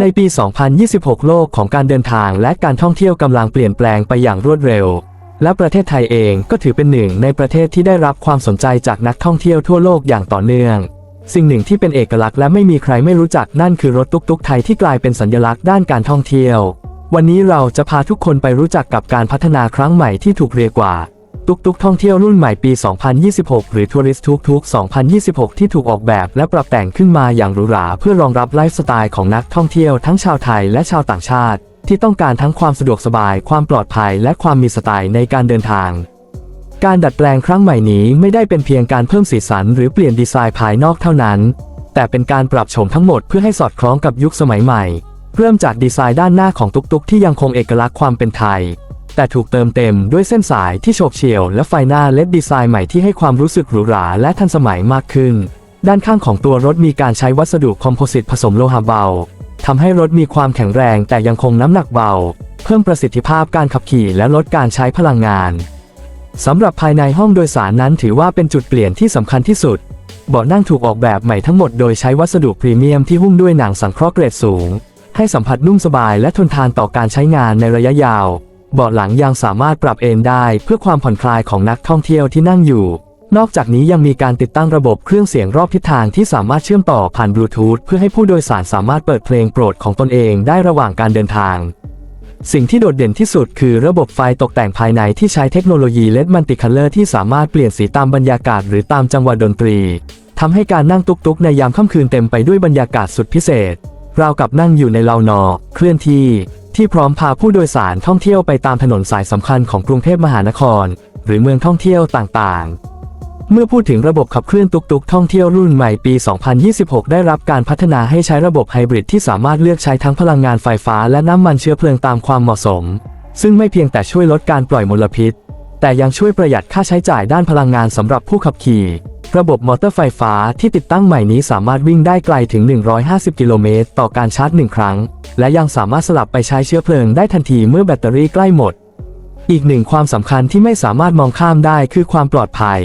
ในปี 2026 โลกของการเดินทางและการท่องเที่ยวกำลังเปลี่ยนแปลงไปอย่างรวดเร็ว และประเทศไทยเองก็ถือเป็นหนึ่งในประเทศที่ได้รับความสนใจจากนักท่องเที่ยวทั่วโลกอย่างต่อเนื่อง สิ่งหนึ่งที่เป็นเอกลักษณ์และไม่มีใครไม่รู้จักนั่นคือรถตุ๊กๆไทยที่กลายเป็นสัญลักษณ์ด้านการท่องเที่ยว วันนี้เราจะพาทุกคนไปรู้จักกับการพัฒนาครั้งใหม่ที่ถูกเรียกว่า ตุกตุกท่องเที่ยวรุ่นใหม่ปี 2026 หรือ Tourist Tuk Tuk 2026 ที่ถูกออกแบบและปรับแต่งขึ้นมาอย่างหรูหราเพื่อรองรับไลฟ์สไตล์ของนักท่องเที่ยวทั้งชาวไทยและชาวต่างชาติ ที่ต้องการทั้งความสะดวกสบาย ความปลอดภัย และความมีสไตล์ในการเดินทาง การดัดแปลงครั้งใหม่นี้ไม่ได้เป็นเพียงการเพิ่มสีสัน หรือเปลี่ยนดีไซน์ภายนอกเท่านั้น แต่เป็นการปรับโฉมทั้งหมดเพื่อให้สอดคล้องกับยุคสมัยใหม่ เริ่มจากดีไซน์ด้านหน้าของตุกๆที่ยังคงเอกลักษณ์ความเป็นไทย แต่ถูกเติมเต็มด้วยเส้นสายที่โฉบเฉี่ยวและไฟหน้าเล็ดดีไซน์ใหม่ที่ให้ความรู้สึกหรูหราและทันสมัยมากขึ้น ด้านข้างของตัวรถมีการใช้วัสดุคอมโพสิตผสมโลหะเบาทำให้รถมีความแข็งแรงแต่ยังคงน้ำหนักเบา เพิ่มประสิทธิภาพการขับขี่และลดการใช้พลังงานสำหรับภายในห้องโดยสารนั้นถือว่าเป็นจุดเปลี่ยนที่สำคัญที่สุด เบาะนั่งถูกออกแบบใหม่ทั้งหมดโดยใช้วัสดุพรีเมียมที่หุ้มด้วยหนังสังเคราะห์เกรดสูง ให้สัมผัสนุ่มสบายและทนทานต่อการใช้งานในระยะยาว เบาะหลังยังสามารถปรับเอนได้เพื่อความผ่อนคลายของนักท่องเที่ยวที่นั่งอยู่ นอกจากนี้ยังมีการติดตั้งระบบเครื่องเสียงรอบทิศทางที่สามารถเชื่อมต่อผ่านบลูทูธเพื่อให้ผู้โดยสารสามารถเปิดเพลงโปรดของตนเองได้ระหว่างการเดินทาง สิ่งที่โดดเด่นที่สุดคือระบบไฟตกแต่งภายในที่ใช้เทคโนโลยีเลดมัลติคัลเลอร์ที่สามารถเปลี่ยนสีตามบรรยากาศหรือตามจังหวะดนตรีทำให้การนั่งตุกๆในยามค่ำคืนเต็มไปด้วยบรรยากาศสุดพิเศษราวกับนั่งอยู่ในเลานอ เคลื่อนที่ ที่พร้อมพาผู้โดยสารท่องเที่ยวไปตามถนนสายสำคัญของกรุงเทพมหานคร หรือเมืองท่องเที่ยวต่างๆ เมื่อพูดถึงระบบขับเคลื่อนตุกๆท่องเที่ยวรุ่นใหม่ปี 2026 ได้รับการพัฒนาให้ใช้ระบบไฮบริดที่สามารถเลือกใช้ทั้งพลังงานไฟฟ้าและน้ำมันเชื้อเพลิงตามความเหมาะสม ซึ่งไม่เพียงแต่ช่วยลดการปล่อยมลพิษ แต่ยังช่วยประหยัดค่าใช้จ่ายด้านพลังงานสำหรับผู้ขับขี่ ระบบมอเตอร์ไฟฟ้าที่ติดตั้งใหม่นี้สามารถวิ่งได้ไกลถึง 150 กิโลเมตรต่อการชาร์จหนึ่งครั้ง และยังสามารถสลับไปใช้เชื้อเพลิงได้ทันทีเมื่อแบตเตอรี่ใกล้หมด อีกหนึ่งความสำคัญที่ไม่สามารถมองข้ามได้คือความปลอดภัย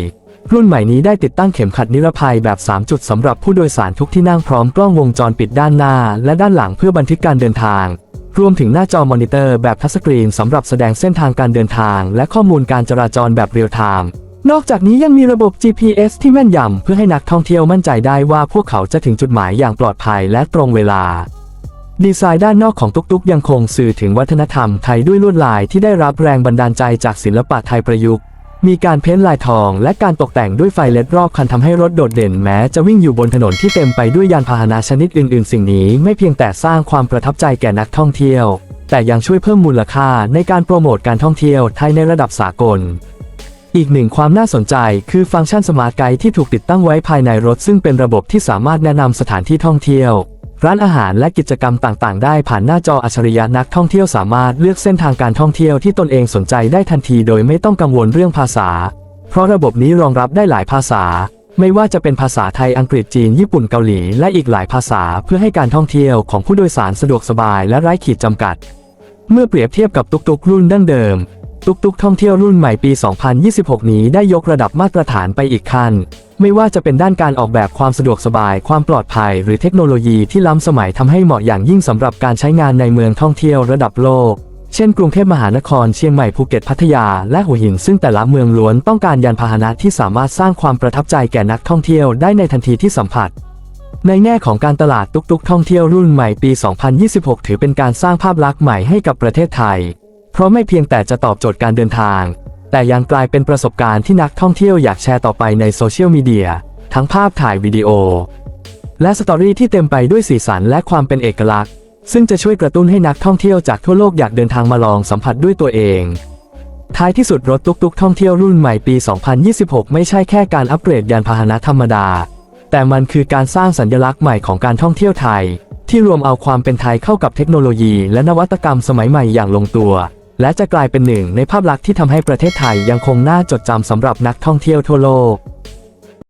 รุ่นใหม่นี้ได้ติดตั้งเข็มขัดนิรภัยแบบ 3 จุดสำหรับผู้โดยสารทุกที่นั่งพร้อมกล้องวงจรปิดด้านหน้า และด้านหลังเพื่อบันทึกการเดินทาง รวมถึงหน้าจอมอนิเตอร์แบบทัชสกรีนสำหรับแสดงเส้นทางการเดินทาง และข้อมูลการจราจรแบบเรียลไทม์นอกจากนี้ยังมีระบบ GPS ที่แม่นยำเพื่อให้นักท่องเที่ยวมั่นใจได้ว่าพวกเขาจะถึงจุดหมายอย่างปลอดภัยและตรงเวลา ดีไซน์ด้านนอกของตุกๆ ยังคงสื่อถึงวัฒนธรรมไทยด้วยลวดลายที่ได้รับแรงบันดาลใจจากศิลปะไทยประยุกต์ มีการเพ้นลายทองและการตกแต่งด้วยไฟเล็ดรอบคันทำให้รถโดดเด่นแม้จะวิ่งอยู่บนถนนที่เต็มไปด้วยยานพาหนะชนิดอื่น ๆ สิ่งนี้ไม่เพียงแต่สร้างความประทับใจแก่นักท่องเที่ยว แต่ยังช่วยเพิ่มมูลค่าในการโปรโมทการท่องเที่ยวไทยในระดับสากล อีกหนึ่งความน่าสนใจคือฟังก์ชันสมาร์ทไกด์ที่ถูกติดตั้งไว้ภายในรถซึ่งเป็นระบบที่สามารถแนะนำสถานที่ท่องเที่ยว ร้านอาหารและกิจกรรมต่างๆ ได้ผ่านหน้าจออัจฉริยะนักท่องเที่ยวสามารถเลือกเส้นทางการท่องเที่ยวที่ตนเองสนใจได้ทันทีโดยไม่ต้องกังวลเรื่องภาษา เพราะระบบนี้รองรับได้หลายภาษา ไม่ว่าจะเป็นภาษาไทยอังกฤษจีน ญี่ปุ่นเกาหลี และอีกหลายภาษาเพื่อให้การท่องเที่ยวของผู้โดยสารสะดวกสบายและไร้ขีดจำกัด เมื่อเปรียบเทียบกับตุกๆ รุ่นดั้งเดิมตุกตุกท่องเที่ยวรุ่นใหม่ปี 2026 นี้ได้ยกระดับมาตรฐานไปอีกขั้น ไม่ว่าจะเป็นด้านการออกแบบความสะดวกสบาย ความปลอดภัย หรือเทคโนโลยีที่ล้ำสมัยทำให้เหมาะอย่างยิ่งสำหรับการใช้งานในเมืองท่องเที่ยวระดับโลก เช่นกรุงเทพมหานคร เชียงใหม่ภูเก็ตพัทยา และหัวหิน ซึ่งแต่ละเมืองล้วนต้องการยานพาหนะที่สามารถสร้างความประทับใจแก่นักท่องเที่ยวได้ในทันทีที่สัมผัสในแง่ของการตลาดตุกๆ ท่องเที่ยวรุ่นใหม่ปี 2026 ถือเป็นการสร้างภาพลักษณ์ใหม่ให้กับประเทศไทย เพราะไม่เพียงแต่จะตอบโจทย์การเดินทาง แต่ยังกลายเป็นประสบการณ์ที่นักท่องเที่ยวอยากแชร์ต่อไปในโซเชียลมีเดียทั้งภาพถ่ายวิดีโอ และสตอรี่ที่เต็มไปด้วยสีสันและความเป็นเอกลักษณ์ ซึ่งจะช่วยกระตุ้นให้นักท่องเที่ยวจากทั่วโลกอยากเดินทางมาลองสัมผัสด้วยตัวเอง ท้ายที่สุดรถตุกๆ ท่องเที่ยวรุ่นใหม่ปี 2026 ไม่ใช่แค่การอัปเกรดยานพาหนะธรรมดา แต่มันคือการสร้างสัญลักษณ์ใหม่ของการท่องเที่ยวไทย ที่รวมเอาความเป็นไทยเข้ากับเทคโนโลยี และนวัตกรรมสมัยใหม่อย่างลงตัว และจะกลายเป็นหนึ่งในภาพลักษณ์ที่ทำให้ประเทศไทยยังคงน่าจดจำสำหรับนักท่องเที่ยวทั่วโลก